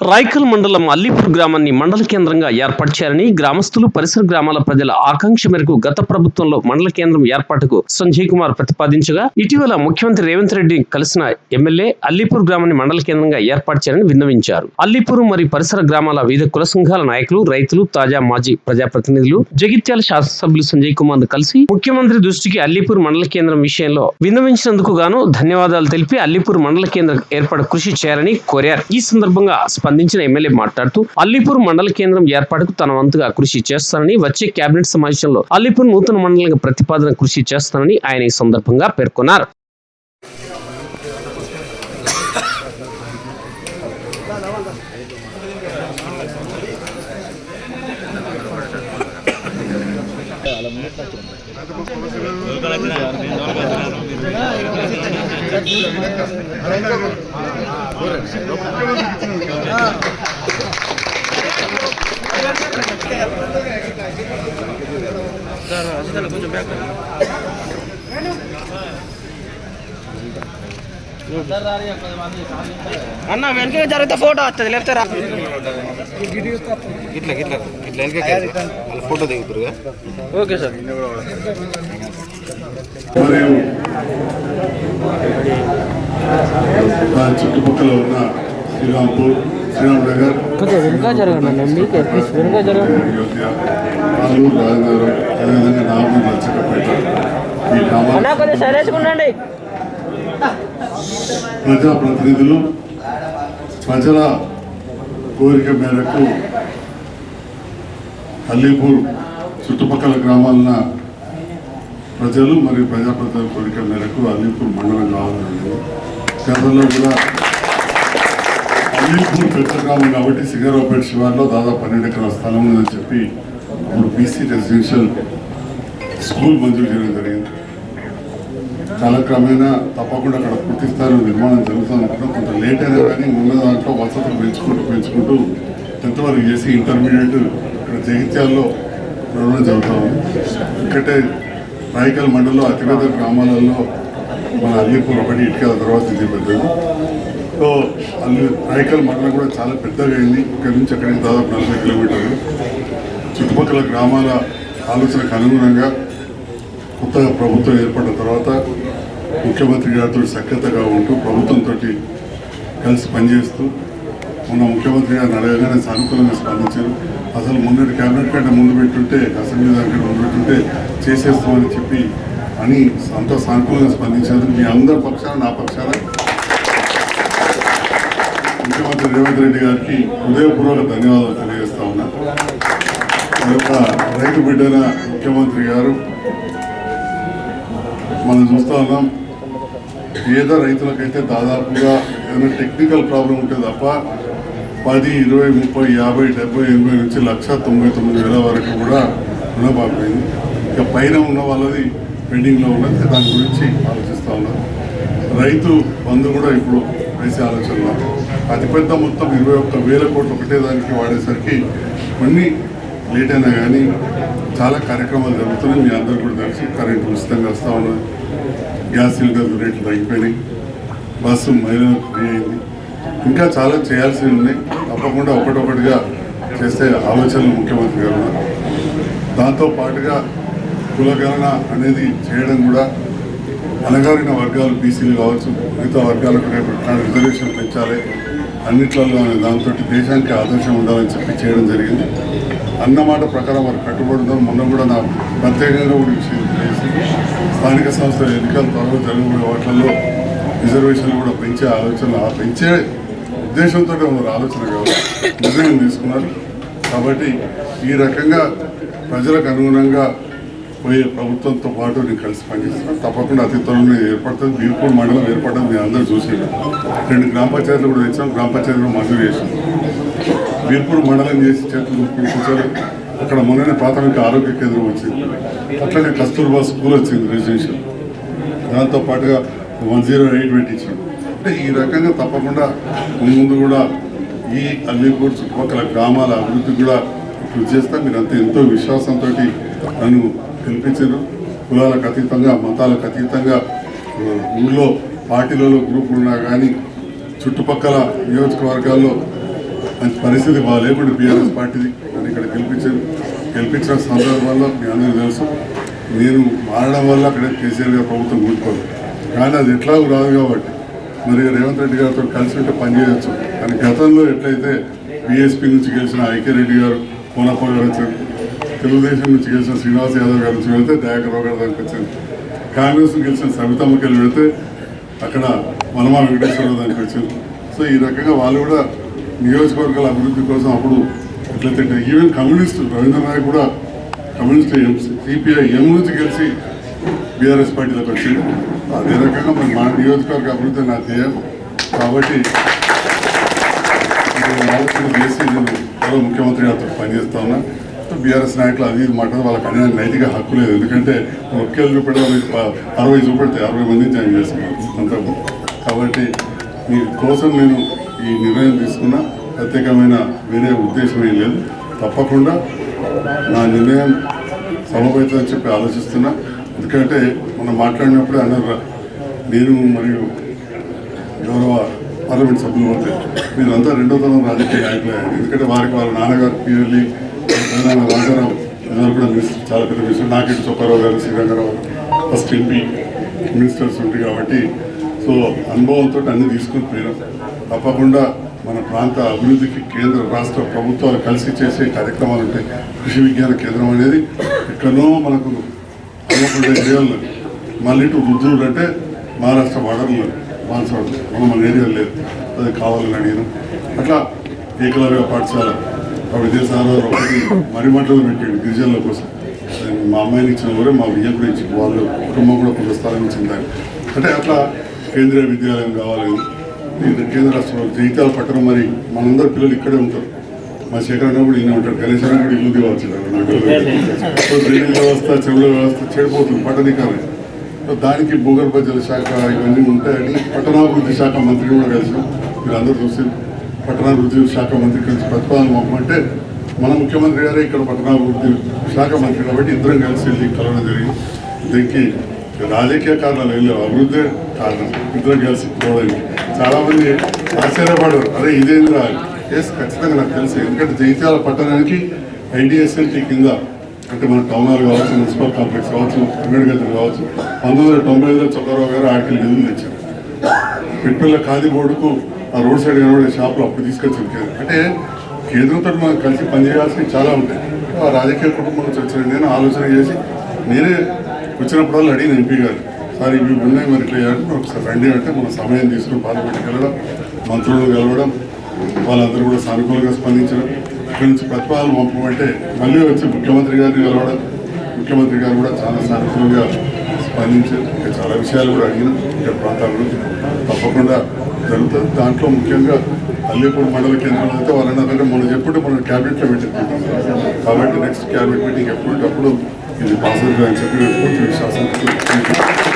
రాయకల్ మండలం అల్లీపూర్ గ్రామాన్ని మండల కేంద్రంగా ఏర్పాటు చేయాలని గ్రామస్తులు పరిసర గ్రామాల ప్రజల ఆకాంక్ష మేరకు గత ప్రభుత్వంలో మండల కేంద్రం ఏర్పాటుకు సంజయ్ కుమార్ ప్రతిపాదించగా ఇటీవల ముఖ్యమంత్రి రేవంత్ రెడ్డి కలిసిన ఎమ్మెల్యే అల్లీపూర్ గ్రామాన్ని మండల కేంద్రంగా ఏర్పాటు చేయాలని విన్నవించారు. అల్లీపూర్ మరియు పరిసర గ్రామాల వివిధ కుల సంఘాల నాయకులు రైతులు తాజా మాజీ ప్రజాప్రతినిధులు జగిత్యాల శాసనసభ్యులు సంజయ్ కుమార్ను కలిసి ముఖ్యమంత్రి దృష్టికి అల్లీపూర్ మండల కేంద్రం విషయంలో విన్నవించినందుకు గాను ధన్యవాదాలు తెలిపి అల్లీపూర్ మండల కేంద్రం ఏర్పాటు కృషి చేయాలని కోరారు. ఈ సందర్భంగా స్పందించిన ఎమ్మెల్యే మాట్లాడుతూ అల్లీపూర్ మండల కేంద్రం ఏర్పాటుకు తన వంతుగా కృషి చేస్తానని వచ్చే కేబినెట్ సమావేశంలో అల్లీపూర్ నూతన మండలంగా ప్రతిపాదన కృషి చేస్తానని ఆయన ఈ సందర్భంగా పేర్కొన్నారు. అన్న వెనక జరిగితే ఫోటో వస్తుంది లేకపోతే రా. ఇట్లా ఇట్లా ఇట్లా. వెనక ఫోటో దిగుతురుగా ఓకే సార్ చుట్టుపక్కల ఉన్న శ్రీరాంపూర్ శ్రీరామ్ నగర్ కొంచెం వెనుక జరగండి మీకే ప్లీజ్ వెనుక జరగండి. రాజనగరం అదేవిధంగా ఈ గ్రామాల. ఉండండి. ప్రజాప్రతినిధులు ప్రజల కోరిక మేరకు అల్లీపూర్ చుట్టుపక్కల గ్రామాల ప్రజలు మరియు ప్రజాప్రతినిధుల కోరిక మేరకు అల్లీపూర్ మండలం కావాలని గతంలో కూడా అల్లీపూర్ పెద్ద గ్రామం కాబట్టి సిగరావుపేట శివార్లో దాదాపు పన్నెండు ఎకరాల స్థలం ఉందని చెప్పి అప్పుడు బీసీ రెసిడెన్షియల్ స్కూల్ మంజూరు చేయడం జరిగింది. కాలక్రమేణా తప్పకుండా అక్కడ పూర్తి స్థాయిలో నిర్మాణం జరుగుతుంది కొంత లేట్ అయినా కానీ ఉన్న దాంట్లో వసతులు పెంచుకుంటూ పెంచుకుంటూ టెన్త్ వరకు చేసి ఇంటర్మీడియట్ ఇక్కడ జగిత్యాల్లో నడవడం జరుగుతాము ఇక్కడే రాయకల్ మండలంలో అతిపెద్ద గ్రామాలలో మన అల్లిపూర్ ఒకటి ఇటుకల తర్వాత ఇది పెద్దది. సో అల్లి రాయకల్ మండలం కూడా చాలా పెద్దగా అయింది. ఇక్కడ నుంచి అక్కడికి దాదాపు నలభై కిలోమీటర్లు. చుట్టుపక్కల గ్రామాల ఆలోచనకు అనుగుణంగా కొత్తగా ప్రభుత్వం ఏర్పడిన తర్వాత ముఖ్యమంత్రి గారితో సఖ్యతగా ఉంటూ ప్రభుత్వంతో కలిసి పనిచేస్తూ మొన్న ముఖ్యమంత్రి గారు అడగగానే సానుకూలంగా స్పందించారు. అసలు మొన్నటి కేబినెట్ కంటే ముందు పెట్టుంటే అసెంబ్లీ దానికంటే ముందు పెట్టుంటే చేసేస్తామని చెప్పి అని అంత సానుకూలంగా స్పందించేందుకు మీ అందరి పక్షాన నా పక్షాన ముఖ్యమంత్రి రేవంత్ రెడ్డి గారికి హృదయపూర్వక ధన్యవాదాలు తెలియజేస్తా ఉన్నా. రైతు బిడ్డన ముఖ్యమంత్రి గారు మనం చూస్తా ఉన్నాం. పేద రైతులకైతే దాదాపుగా ఏదైనా టెక్నికల్ ప్రాబ్లం ఉంటే తప్ప పది ఇరవై ముప్పై యాభై డెబ్బై ఎనభై నుంచి లక్ష తొంభై తొమ్మిది వేల వరకు కూడా రుణమాపోయింది ఇక పైన ఉన్న వాళ్ళది పెండింగ్లో ఉన్నది. దాని గురించి ఆలోచిస్తూ ఉన్నారు రైతు బంధు కూడా ఇప్పుడు వేసే ఆలోచనలో. అతిపెద్ద మొత్తం ఇరవై ఒక్క వేల కోట్లు ఒకటే దానికి వాడేసరికి కొన్ని లేట్ అయినా కానీ చాలా కార్యక్రమాలు జరుగుతున్నాయి. మీ అందరూ కూడా తెలిసి కరెంటు ఉచితంగా వస్తూ ఉన్నది. గ్యాస్ సిలిండర్ రేట్లు తగ్గిపోయినాయి. బస్సు మహిళలకు ఫ్రీ అయింది. ఇంకా చాలా చేయాల్సి ఉన్నాయి తప్పకుండా ఒకటొకటిగా చేసే ఆలోచనలు ముఖ్యమంత్రి గారు ఉన్నారు. దాంతో పాటుగా కులగణన అనేది చేయడం కూడా అనగారిన వర్గాలు బీసీలు కావచ్చు మిగతా వర్గాలకు రేపు రిజర్వేషన్ పెంచాలి. అన్నిట్లలో దాంతో దేశానికి ఆదర్శం ఉండాలని చెప్పి చేయడం జరిగింది. అన్నమాట ప్రకారం వారు కట్టుబడుతాం మొన్న కూడా నా ప్రత్యేకంగా కూడా విషయం తెలిసి స్థానిక సంస్థల ఎన్నికల త్వరలో జరగబోయే వాటిల్లో రిజర్వేషన్లు కూడా పెంచే ఆలోచన పెంచే ఉద్దేశంతో ఉన్నారు ఆలోచన కావాలి నిర్ణయం తీసుకున్నారు. కాబట్టి ఈ రకంగా ప్రజలకు అనుగుణంగా పోయే ప్రభుత్వంతో పాటు నేను కలిసి పనిచేస్తున్నాను తప్పకుండా అతి త్వరలో ఏర్పడుతుంది. బీర్పూర్ మండలం ఏర్పడడం నేను అందరూ చూసాను రెండు గ్రామ పంచాయతీలు కూడా తెచ్చాం. గ్రామ పంచాయతీలు మంజూరు చేసాం బీర్పూర్ మండలం చేసి చేతులు పిలిపించారు అక్కడ మొన్ననే ప్రాథమిక ఆరోగ్య కేంద్రం వచ్చింది. అట్లనే కస్తూర్బా స్కూల్ వచ్చింది రెసిడెన్షియల్ దాంతోపాటుగా వన్ జీరో ఎయిట్ పెట్టించాడు అంటే ఈ రకంగా తప్పకుండా ముందు కూడా ఈ అల్లీపూర్ చుట్టుపక్కల గ్రామాల అభివృద్ధి కూడా కృషి చేస్తా. మీరంతా ఎంతో విశ్వాసంతో నన్ను గెలిపించారు. కులాలకు అతీతంగా మతాలకు అతీతంగా ఊళ్ళో పార్టీలలో గ్రూపులు ఉన్నా కానీ చుట్టుపక్కల నియోజకవర్గాల్లో మంచి పరిస్థితి బాగాలేకుండా బీఆర్ఎస్ పార్టీది అని ఇక్కడ గెలిపించారు. గెలిపించిన సందర్భంలో మీ అందరికీ తెలుసు నేను మారడం వల్ల అక్కడ కేసీఆర్ గారు ప్రభుత్వం కూలిపోదు కానీ అది ఎట్లాగూ రాదు కాబట్టి. మరి రేవంత్ రెడ్డి గారితో కలిసి ఉంటే పనిచేయవచ్చు కానీ గతంలో ఎట్లయితే బీఎస్పీ నుంచి గెలిచిన ఐకే రెడ్డి గారు కోనప్ప గారు వచ్చారు తెలుగుదేశం నుంచి గెలిచిన శ్రీనివాస్ యాదవ్ గారి నుంచి వెళ్తే దయాకరావు గారి దానికి వచ్చింది కాంగ్రెస్ గెలిచిన సవితమ్మకి వెళ్ళి వెళ్తే అక్కడ మనమా వెంకటేశ్వరరావు దానికి వచ్చింది సో ఈ రకంగా వాళ్ళు కూడా నియోజకవర్గాల అభివృద్ధి కోసం అప్పుడు ఎట్లయితే ఈవెన్ కమ్యూనిస్ట్ రవీంద్రనాథ్ కూడా కమ్యూనిస్ట్ ఎంసీ సిపిఐ ఎం నుంచి గెలిచి బీఆర్ఎస్ పార్టీలోకి వచ్చింది అదే రకంగా మరి మా నియోజకవర్గ అభివృద్ధి నా ధ్యేయం. కాబట్టి నేను ఆలోచన చేసి నేను గౌరవ ముఖ్యమంత్రి గారితో పనిచేస్తా ఉన్నా. బీఆర్ఎస్ నాయకులు అది మాట వాళ్ళకి అనేది నైతిక హక్కు లేదు. ఎందుకంటే ఒకేళ్ళు చూపెడితే అరవై చూపెడితే అరవై మందిని జాయిన్ చేస్తున్నారు కాబట్టి మీ కోసం నేను ఈ నిర్ణయం తీసుకున్నా. ప్రత్యేకమైన వేరే ఉద్దేశం ఏం లేదు. తప్పకుండా నా నిర్ణయం సమపైతుందని చెప్పి ఆలోచిస్తున్నా. ఎందుకంటే మనం మాట్లాడినప్పుడే అన్నారు నేను మరియు గౌరవ పార్లమెంట్ సభ్యులు పోతే మీరంతా రెండో తరం రాజకీయ నాయకులే. ఎందుకంటే వారికి వాళ్ళ నాన్నగారు పీఎల్ఈ నాన్న రాజారావు అందరూ కూడా మినిస్టర్ చాలా పెద్ద మినిస్టర్ నాగేటి సుబ్బారావు గారు శ్రీరంగారావు ఫస్ట్ ఎంపీ మినిస్టర్స్ ఉంటాయి కాబట్టి. సో అనుభవంతో అన్ని తీసుకుని పోయినాం. తప్పకుండా మన ప్రాంత అభివృద్ధికి కేంద్ర రాష్ట్ర ప్రభుత్వాలు కలిసి చేసే కార్యక్రమాలు ఉంటాయి కృషి విజ్ఞాన కేంద్రం అనేది ఎక్కడో మనకు అన్నపూర్ణ ఏళ్ళు మళ్ళీ ఇటు రుద్రుడు అంటే మహారాష్ట్ర బార్డర్లో మాన్సాడు మనం మన ఏరియా లేదు అది కావాలని నేను అట్లా ఏకలవ్య పాఠశాల ఆ విదేశాలలో ఒకటి మరిమట్లలో పెట్టాడు గిరిజనుల కోసం. మా అమ్మాయిని ఇచ్చిన కూడా మా బియ్యం కూడా ఇచ్చి వాళ్ళు కుటుంబం కూడా కొంత స్థలం ఇచ్చింది అంటే అట్లా కేంద్రీయ విద్యాలయం కావాలని కేంద్ర రాష్ట్రంలో జైతాల పట్టణం మరి మనందరి పిల్లలు ఇక్కడే ఉంటారు. మా శేఖర్ అన్న కూడా ఇన్ని ఉంటాడు. అన్న కూడా ఇల్లు నాకు తెలియదు. సో డ్రైనేజ్ వ్యవస్థ చెరువుల వ్యవస్థ చెడిపోతుంది పట్టణీకరణ సో దానికి భూగర్భ జల శాఖ ఇవన్నీ ఉంటాయని పట్టణాభివృద్ధి శాఖ మంత్రి కూడా కలిసినాం. మీరు అందరూ చూసి పట్టణాభివృద్ధి శాఖ మంత్రి కలిసి ప్రతిపాదన పంపమంటే మన ముఖ్యమంత్రి గారే ఇక్కడ పట్టణాభివృద్ధి శాఖ మంత్రి కాబట్టి ఇద్దరం కలిసి వెళ్ళి కలవడం జరిగింది. దీనికి రాజకీయ కారణాలు ఏం లేవు. అభివృద్ధి కారణం. ఇద్దరం కలిసి పోవడానికి చాలా మంది ఆశ్చర్యపడరు. అరే ఇదేంది రా ఎస్ ఖచ్చితంగా నాకు తెలుసు. ఎందుకంటే జైత్యాల పట్టణానికి ఐడిఎస్ఎల్టీ కింద అంటే మన టౌన్ కావచ్చు మున్సిపల్ కాంప్లెక్స్ కావచ్చు అంబేడ్కర్ కావచ్చు పంతొమ్మిది వందల తొంభై ఐదులో చంద్రబాబు గారు ఆర్టికల్ నిధులు తెచ్చారు. పిట్పిల్ల ఖాదీ బోర్డుకు ఆ రోడ్ సైడ్ కనబడే షాపులు అప్పుడు తీసుకొచ్చి కేంద్రం. అంటే కేంద్రంతో మనం కలిసి పనిచేయాల్సినవి చాలా ఉంటాయి. ఆ రాజకీయ కుటుంబం నుంచి వచ్చిన నేను ఆలోచన చేసి నేనే వచ్చినప్పుడల్లా అడిగిన ఎంపీ గారు సార్ ఇవి ఉన్నాయి మరి ఇట్లా ఒకసారి రండి అంటే మన సమయం తీసుకుని పార్లమెంట్కి వెళ్ళడం మంత్రులను కలవడం వాళ్ళందరూ కూడా సానుకూలంగా స్పందించడం. ఇక్కడి నుంచి ప్రతిపాదనలు పంపమంటే మళ్ళీ వచ్చి ముఖ్యమంత్రి గారిని కలవడం ముఖ్యమంత్రి గారు కూడా చాలా సానుకూలంగా స్పందించారు. ఇంకా చాలా విషయాలు కూడా అడిగిన ఇక్కడ ప్రాంతాల్లో తప్పకుండా జరుగుతుంది దాంట్లో ముఖ్యంగా అల్లీపూర్ మండల కేంద్రంలో అయితే వాళ్ళందరూ మనం చెప్పుంటే మనం క్యాబినెట్లో పెట్టుకుంటాం కాబట్టి నెక్స్ట్ క్యాబినెట్ మీటింగ్ ఎప్పుడు ఇది పాస్ అవుతుంది అని చెప్పి పూర్తి విశ్వాసం